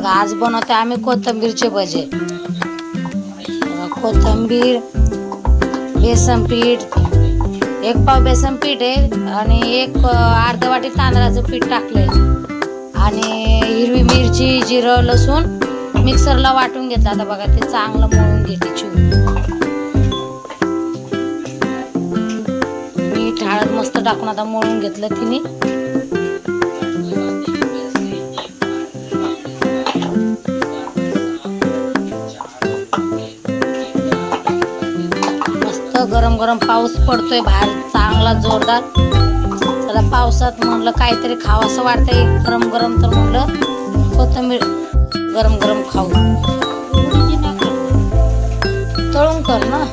बघा आज बनवते आम्ही कोथिंबीरचे भजे. कोथंबीर कोथिंबीर बेसन पीठ एक पाव बेसन पीठ आहे आणि एक अ, अर्धा वाटी तांदळाचं पीठ टाकलंय. आणि हिरवी मिरची जिरं लसूण मिक्सरला वाटून घेतलं. आता बघा ते चांगलं मळून घेते चिवून मीठ हळद मस्त टाकून आता मळून घेतलं तिने. गरम गरम पाऊस पडतोय बाहेर. चांगला जोरदार. चला पावसात म्हणलं काहीतरी खावं असं वाटतंय. गरम गरम तर म्हणलं कोथिंबीर गरम गरम खाऊ. तळून कर ना.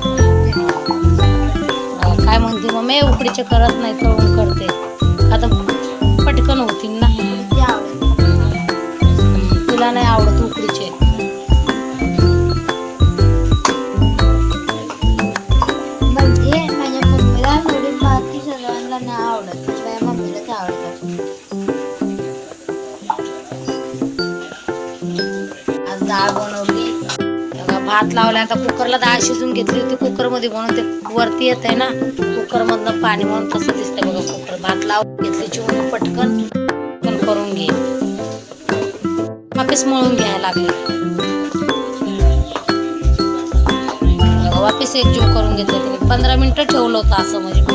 काय म्हणते मग मी उकडीचे करत नाही तळून करते. आता पटकन होतील ना. तुला नाही आवडत डाळ बनवली. भात लावला आता कुकरला डाळ शिजून घेतली होती. कुकरमध्ये म्हणून ते वरती येत आहे ना, कुकरमधनं पाणी म्हणून तसं दिसतंय बघा. कुकर भात लावून घेतली चिवून पटकन पण करून घे. वापस मळून घ्यायला लागले. वापस एकजीव करून घेतलं तिने. पंधरा मिनिटं ठेवलं होतं असं म्हणजे.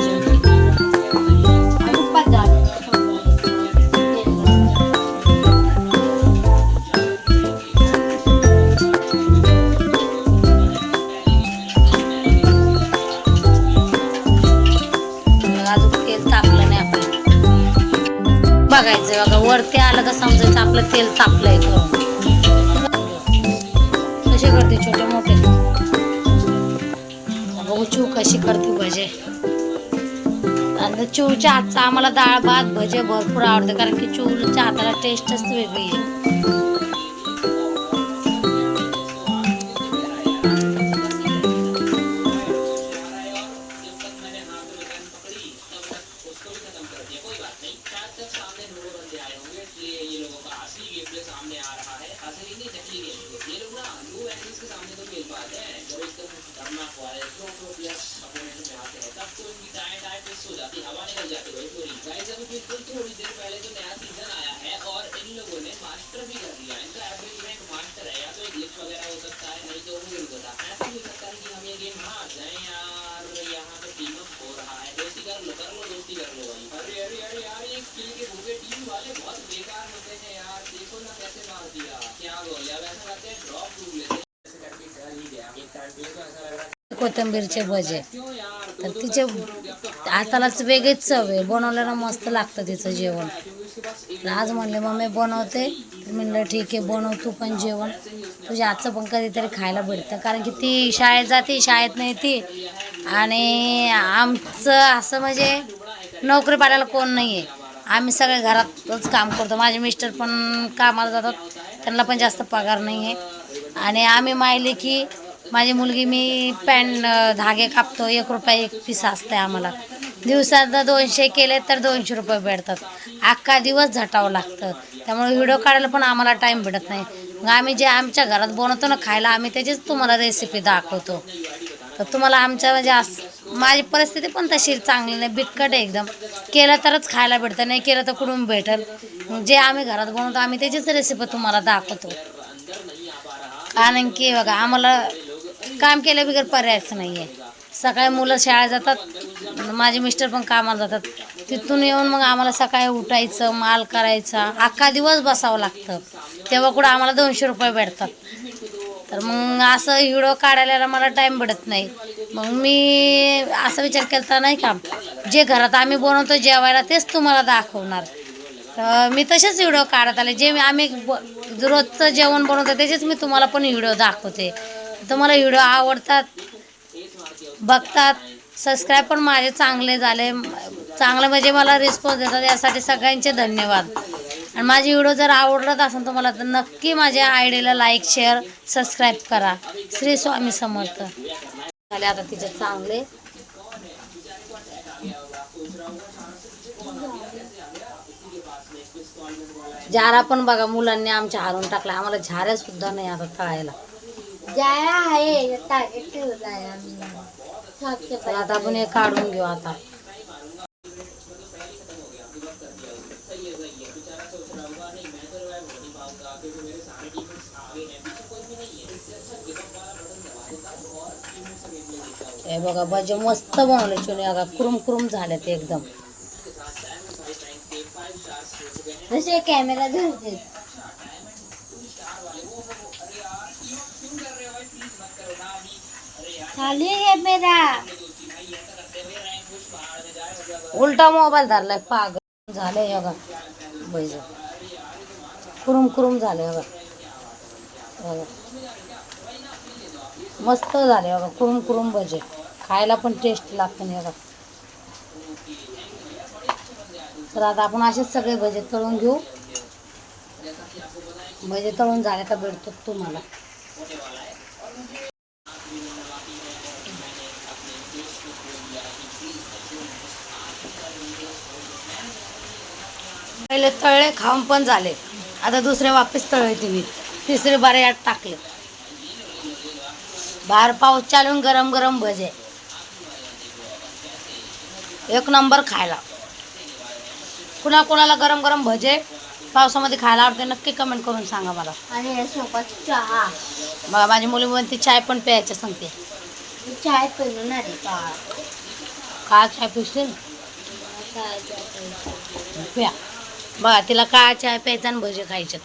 बघा वरती आलं का समजायचं? आपलं तेल तापलंय करून. कसे करते छोटे मोठे? बघू चू कशी करते भजे? आणि चिवच्या हातचा आम्हाला डाळ भात भजे भरपूर आवडते कारण की चिवच्या हाताला टेस्टच वेगळी आहे. कोथिंबीरचे भजे. तर तिचे हातालाच वेगळीच चव आहे. बनवल्यानं मस्त लागतं तिचं जेवण. आज म्हणले मग मी बनवते म्हणलं ठीक आहे बनव तू पण जेवण. तुझ्या आजचं पण कधीतरी खायला भेटतं. कारण की ती शाळेत जाते शाळेत नाही ती. आणि आमचं असं म्हणजे नोकरी पाडायला कोण नाही आहे आम्ही सगळे घरातच काम करतो. माझे मिस्टर पण कामाला जातात. त्यांना पण जास्त पगार नाही आहे आणि आम्ही माहिले की माझी मुलगी मी पॅन्ट धागे कापतो. एक रुपया एक पीस असते आम्हाला. दिवसात दोनशे केले तर दोनशे रुपये भेटतात. अख्खा दिवस झटावं लागतं. त्यामुळे व्हिडिओ काढायला पण आम्हाला टाईम भेटत नाही. मग आम्ही जे आमच्या घरात बनवतो ना खायला आम्ही त्याचीच तुम्हाला रेसिपी दाखवतो. तर तुम्हाला आमच्या म्हणजे अस माझी परिस्थिती पण तशी चांगली नाही बिटकट आहे एकदम. केलं तरच खायला भेटतं नाही केलं तर कुठून भेटेल? मग जे आम्ही घरात बनवतो आम्ही त्याचीच रेसिपी तुम्हाला दाखवतो. कारण की बघा आम्हाला काम केल्या बिगर पर्यायच नाही आहे सकाळी मुलं शाळेत जातात माझे मिस्टर पण कामाला जातात. तिथून येऊन मग आम्हाला सकाळी उठायचं माल करायचा. अख्खा दिवस बसावं लागतं. तेव्हा कुठं आम्हाला दोनशे रुपये भेटतात. तर मग असं व्हिडिओ काढायला मला टाईम भेटत नाही. मग मी असा विचार केला नाही का जे घरात आम्ही बनवतो जेवायला तेच तुम्हाला दाखवणार. तर मी तसेच व्हिडिओ काढत आले. जे मी आम्ही ब- रोजचं जेवण बनवतो त्याचेच मी तुम्हाला पण व्हिडिओ दाखवते. तुम्हाला व्हिडिओ आवडतात बघतात. सबस्क्राईब पण माझे चांगले झाले. चांगलं म्हणजे मला रिस्पॉन्स देतात. यासाठी सगळ्यांचे धन्यवाद. आणि माझे व्हिडिओ जर आवडत असेल तुम्हाला तर नक्की माझ्या आयडीला लाईक शेअर सबस्क्राईब करा. श्री स्वामी समर्थ. झाले आता तिचे चांगले. झारा पण बघा मुलांनी आमच्या हारून टाकला आम्हाला झाऱ्या सुद्धा नाही आता तळायला. तर आता आपण हे काढून घेऊ आता. हे बघा भजे मस्त बनवले चुने बघा कुरुम कुरुम झाले ते एकदम. जसे कॅमेरा धरते. खाली कॅमेरा उलटा मोबाईल धरलाय. पाग झाले हे बघा. भजे. कुरुम कुरुम झाले बघा. बघा. मस्त झाले बघा कुरुम कुरुम भजे. खायला पण टेस्ट लागतं नाही तर आता आपण असेच सगळे भजे तळून घेऊ. भजे तळून झाले का भेटतो तुम्हाला. पहिले तळले खाऊन पण झाले. आता दुसरे वापस तळले तिने तिसरे बारे यात टाकले. बाहेर पाऊस चालून गरम गरम भजे. एक नंबर खायला. कुणा कुणाला गरम गरम भजे पावसामध्ये खायला आवडते नक्की कमेंट करून सांगा मला. आणि चहा. बघा माझी मुली म्हणते चाय पण प्यायचं सांगते. मी चाय आली चहा का? चाय पिशील? काय? प्या. बघा तिला का चाय प्यायचा आणि भजे खायचे.